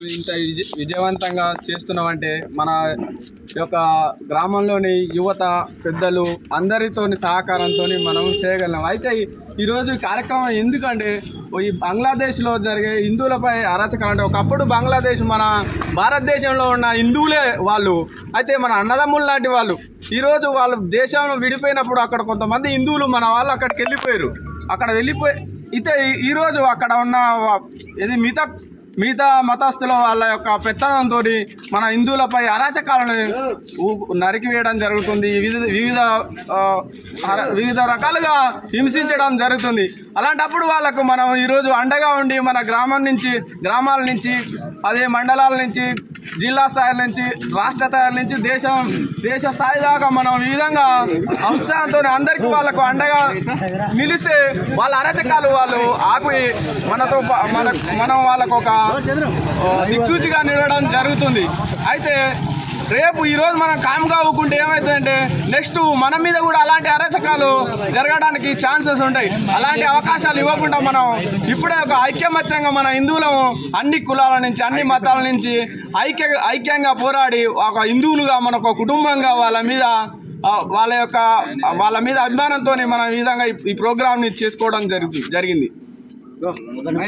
ఇంత విజయవంతంగా చేస్తున్నామంటే మన యొక్క గ్రామంలోని యువత పెద్దలు అందరితో సహకారంతో మనం చేయగలం. అయితే ఈరోజు కార్యక్రమం ఎందుకంటే ఈ బంగ్లాదేశ్లో జరిగే హిందువులపై అరాచకాలు అంటే ఒకప్పుడు బంగ్లాదేశ్ మన భారతదేశంలో ఉన్న హిందువులే వాళ్ళు. అయితే మన అన్నదమ్ములు లాంటి వాళ్ళు. ఈరోజు వాళ్ళు దేశంలో విడిపోయినప్పుడు అక్కడ కొంతమంది హిందువులు మన వాళ్ళు అక్కడికి వెళ్ళిపోయారు. అక్కడ వెళ్ళిపోయి అయితే ఈ- ఈరోజు అక్కడ ఉన్న ఇది మిగతా మిగతా మతస్థుల వాళ్ళ యొక్క పెత్తనంతో మన హిందువులపై అరాచకాలను నరికి నరికివేయడం జరుగుతుంది. వివిధ వివిధ వివిధ రకాలుగా హింసించడం జరుగుతుంది. అలాంటప్పుడు వాళ్ళకు మనం ఈరోజు అండగా ఉండి మన గ్రామం నుంచి గ్రామాల నుంచి అదే మండలాల నుంచి జిల్లా స్థాయి నుంచి రాష్ట్ర స్థాయి నుంచి దేశం దేశ స్థాయి దాకా మనం ఈ విధంగా ఉత్సాహంతో అందరికీ వాళ్ళకు అండగా నిలిస్తే వాళ్ళ అరచకాలు వాళ్ళు ఆపి మనతో మన మనం వాళ్ళకు ఒక దిక్సూచిగా నిలవడం జరుగుతుంది. అయితే రేపు ఈరోజు మనం కామ్గా అవ్వకుంటే ఏమవుతుందంటే నెక్స్ట్ మన మీద కూడా అలాంటి అరాచకాలు జరగడానికి ఛాన్సెస్ ఉంటాయి. అలాంటి అవకాశాలు ఇవ్వకుండా మనం ఇప్పుడే ఒక ఐక్యమత్యంగా మన హిందువులము అన్ని కులాల నుంచి అన్ని మతాల నుంచి ఐక్య ఐక్యంగా పోరాడి ఒక హిందువులుగా మన ఒక కుటుంబంగా వాళ్ళ మీద వాళ్ళ యొక్క వాళ్ళ మీద అభిమానంతో మనం ఈ విధంగా ఈ- ఈ ప్రోగ్రామ్ని చేసుకోవడం జరుగుతుంది జరిగింది.